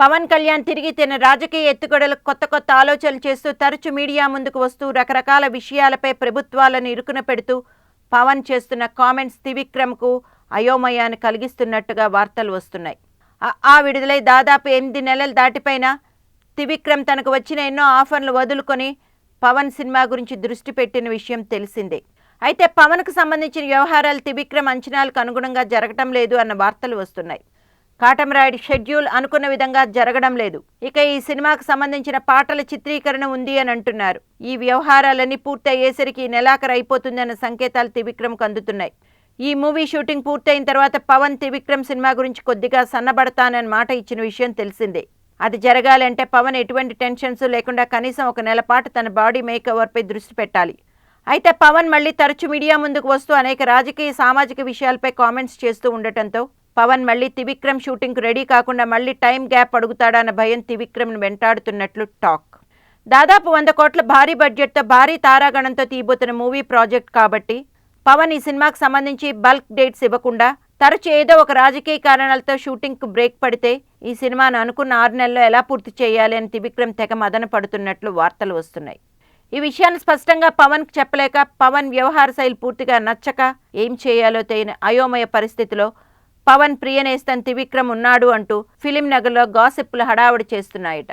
పవన్ కళ్యాణ్ తిరిగి తన రాజకీయ ఎత్తుగడలకు కొత్త కొత్త ఆలోచనలు చేస్తూ తరచు మీడియా ముందుకు వస్తూ రకరకాల విషయాలపై ప్రభుత్వాలను ఇరుకున పెడుతూ పవన్ చేస్తున్న కామెంట్స్ త్రివిక్రమ్కు అయోమయాన్ని కలిగిస్తున్నట్టుగా వార్తలు వస్తున్నాయి. ఆ- విడుదలై దాదాపు ఎనిమిది నెలలు దాటిపైన త్రివిక్రమ్ తనకు వచ్చిన ఎన్నో ఆఫర్లు వదులుకొని పవన్ సినిమా గురించి దృష్టి పెట్టిన విషయం తెలిసిందే. అయితే పవన్కు సంబంధించిన వ్యవహారాలు త్రివిక్రమ్ అంచనాలకు అనుగుణంగా జరగటం లేదు అన్న వార్తలు వస్తున్నాయి. కాటమరాయుడు షెడ్యూల్ అనుకున్న విధంగా జరగడం లేదు. ఇక ఈ సినిమాకు సంబంధించిన పాటల చిత్రీకరణ ఉంది అని అంటున్నారు. ఈ వ్యవహారాలన్నీ పూర్తయ్యేసరికి ఈ నెలాఖరు అయిపోతుందన్న సంకేతాలు త్రివిక్రమ్కు అందుతున్నాయి. ఈ మూవీ షూటింగ్ పూర్తయిన తర్వాత పవన్ త్రివిక్రమ్ సినిమా గురించి కొద్దిగా సన్నబడతానని మాట ఇచ్చిన విషయం తెలిసిందే. అది జరగాలంటే పవన్ ఎటువంటి టెన్షన్స్ లేకుండా కనీసం ఒక నెల పాటు తన బాడీ మేకవర్పై దృష్టి పెట్టాలి. అయితే పవన్ మళ్ళీ తరచు మీడియా ముందుకు వస్తూ అనేక రాజకీయ సామాజిక విషయాలపై కామెంట్స్ చేస్తూ ఉండటంతో పవన్ మళ్ళీ త్రివిక్రమ్ షూటింగ్కు రెడీ కాకుండా మళ్ళీ టైం గ్యాప్ అడుగుతాడన్న భయం త్రివిక్రమ్ను వెంటాడుతున్నట్లు టాక్. దాదాపు వంద కోట్ల భారీ బడ్జెట్తో భారీ తారాగణంతో తీయబోతున్న మూవీ ప్రాజెక్ట్ కాబట్టి పవన్ ఈ సినిమాకు సంబంధించి బల్క్ డేట్స్ ఇవ్వకుండా తరచు ఏదో ఒక రాజకీయ కారణాలతో షూటింగ్కు బ్రేక్ పడితే ఈ సినిమాను అనుకున్న ఆరు నెలల్లో ఎలా పూర్తి చేయాలి అని త్రివిక్రమ్ తెగ మదన పడుతున్నట్లు వార్తలు వస్తున్నాయి. ఈ విషయాన్ని స్పష్టంగా పవన్ చెప్పలేక పవన్ వ్యవహార శైలి పూర్తిగా నచ్చక ఏం చేయాలో తెలియని అయోమయ పరిస్థితిలో పవన్ ప్రియనేస్తం త్రివిక్రమ్ ఉన్నాడు అంటూ ఫిలిం నగర్లో గాసిప్పులు హడావుడి చేస్తున్నాయట.